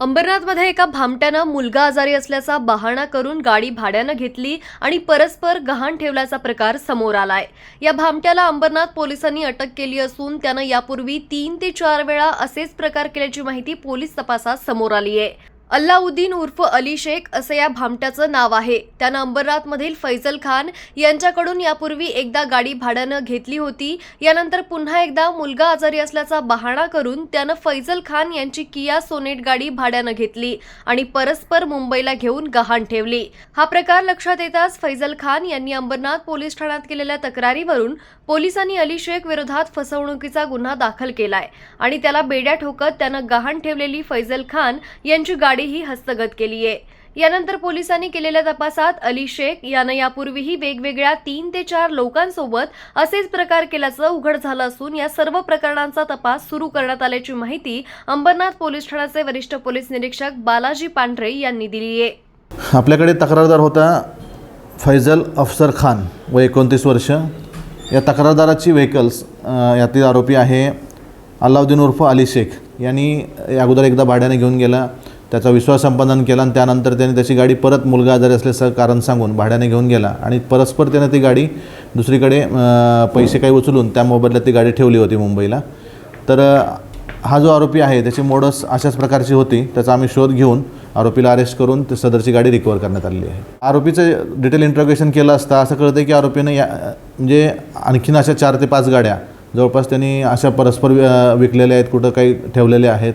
अंबरनाथमध्ये एका भामट्यानं मुलगा आजारी असल्याचा बहाणा करून गाडी भाड्यानं घेतली आणि परस्पर गहाण ठेवल्याचा प्रकार समोर आलाय. या भामट्याला अंबरनाथ पोलिसांनी अटक केली असून त्यानं यापूर्वी तीन ते चार वेळा असेच प्रकार केल्याची माहिती पोलीस तपासात समोर आली आहे अल्लाउद्दीन उर्फ अली शेख असं या भामट्याचं नाव आहे. त्यानं अंबरनाथमधील फैजल खान यांच्याकडून यापूर्वी एकदा गाडी भाड्यानं घेतली होती. यानंतर पुन्हा एकदा मुलगा आजारी असल्याचा बहाणा करून त्यानं फैजल खान यांची किया सोनेट गाडी भाड्यानं घेतली आणि परस्पर मुंबईला घेऊन गहाण ठेवली. हा प्रकार लक्षात येताच फैजल खान यांनी अंबरनाथ पोलीस ठाण्यात केलेल्या तक्रारीवरून पोलिसांनी अली शेख विरोधात फसवणुकीचा गुन्हा दाखल केलाय आणि त्याला बेड्या ठोकत त्यानं गहाण ठेवलेली फैजल खान यांची गाडीही हस्तगत केली आहे यानंतर पोलिसांनी केलेल्या तपासात अली शेख यानं यापूर्वीही वेगवेगळ्या तीन ते चार लोकांसोबत असेच प्रकार केल्याचं उघड झालं असून या सर्व प्रकरणांचा तपास सुरू करण्यात आल्याची माहिती अंबरनाथ पोलीस ठाण्याचे वरिष्ठ पोलीस निरीक्षक बालाजी पांढरे यांनी दिली आहे आपल्याकडे तक्रारदार होता फैजल अफसर खान व एकोणतीस वर्ष. या तक्रारदाराची व्हेकल्स यातील आरोपी आहे अल्लाउद्दीन उर्फ अली शेख. यांनी अगोदर एकदा भाड्याने घेऊन गेला. त्याचा विश्वास संपादन केला आणि त्यानंतर त्याने त्याची गाडी परत मुलगा आजारी असल्याचं कारण सांगून भाड्याने घेऊन गेला. आणि परस्पर त्याने ती गाडी दुसरीकडे पैसे काही उचलून त्या मोबदल्यात ती गाडी ठेवली होती मुंबईला. तर हा जो आरोपी आहे त्याची मोडस अशाच प्रकारची होती. त्याचा आम्ही शोध घेऊन आरोपीला अरेस्ट करून ते सदरची गाडी रिकवर करण्यात आलेली आहे. आरोपीचं डिटेल इंट्रोगेशन केलं असता असं कळतं की आरोपीनं या म्हणजे आणखीन अशा चार ते पाच गाड्या जवळपास त्यांनी अशा परस्पर विकलेल्या आहेत कुठं काही ठेवलेल्या आहेत